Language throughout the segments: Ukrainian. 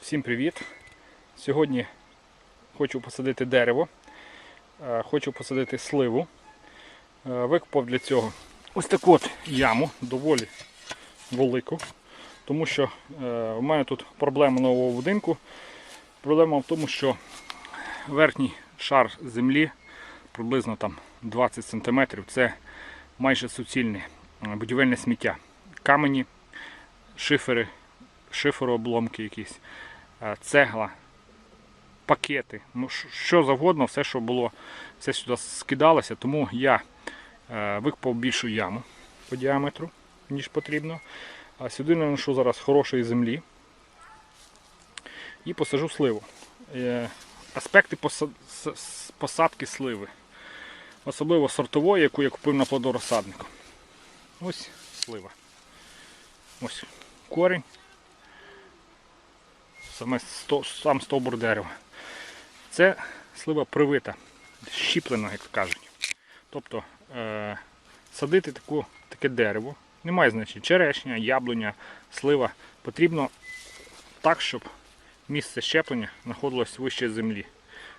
Всім привіт! Сьогодні хочу посадити дерево, Е, хочу посадити сливу. Е, Викопав для цього ось таку от яму, доволі велику, тому що е, у мене тут проблема нового будинку. Проблема в тому, що верхній шар землі приблизно там 20 см це майже суцільне будівельне сміття. Камені, шифери, шиферообломки якісь, цегла, пакети, ну що завгодно, все, що було, все сюди скидалося, тому я е, викопав більшу яму по діаметру, ніж потрібно. А сюди наношу зараз хорошої землі і посажу сливу. Е, Аспекти посадки сливи. Особливо сортової, яку я купив на плодорозсаднику. Ось слива. Ось корінь. Саме сам стовбур дерева. Це слива привита, щіплена, як кажуть. Тобто е, садити таку, таке дерево, немає значення, черешня, яблуня, слива. Потрібно так, щоб місце щеплення знаходилось вище землі.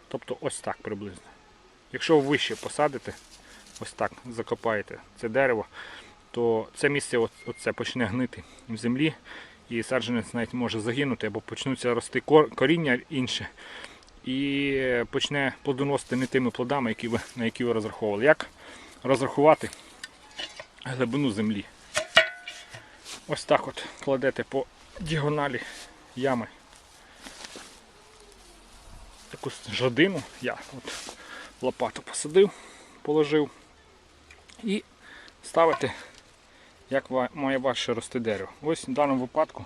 Тобто ось так приблизно. Якщо вище посадите, ось так закопаєте це дерево, то це місце оце почне гнити в землі, і саджанець навіть може загинути, або почнуться рости кор- коріння інше, і почне плодоносити не тими плодами, які ви, на які ви розраховували. Як розрахувати глибину землі? Ось так от кладете по діагоналі ями таку жадину. Я от лопату посадив, положив і ставити, як має важче рости дерево. Ось в даному випадку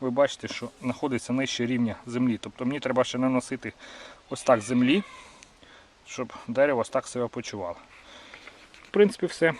ви бачите, що знаходиться нижче рівня землі. Тобто мені треба ще наносити ось так землі, щоб дерево ось так себе почувало. В принципі, все.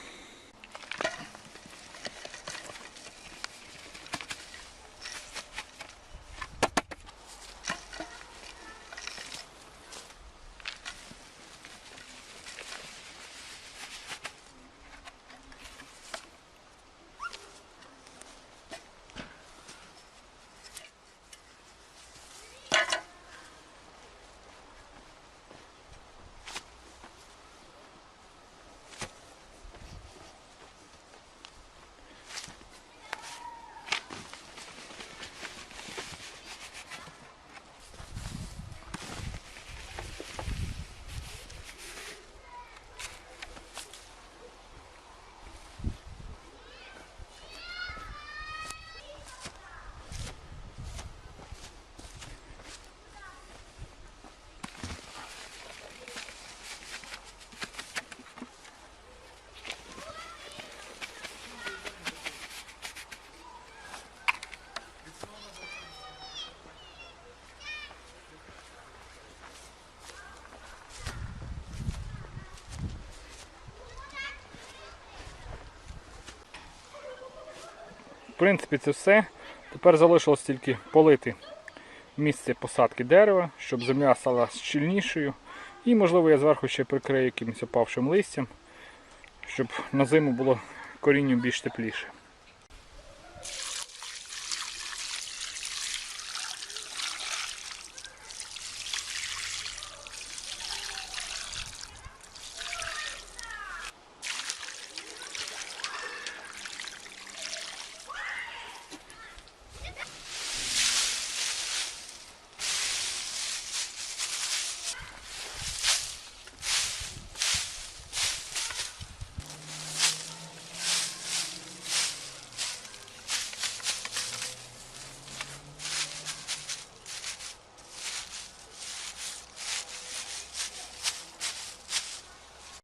Принципі, це все. Тепер залишилось тільки полити місце посадки дерева, щоб земля стала щільнішою. І, можливо, я зверху ще прикрию якимось опавшим листям, щоб на зиму було корінню більш тепліше.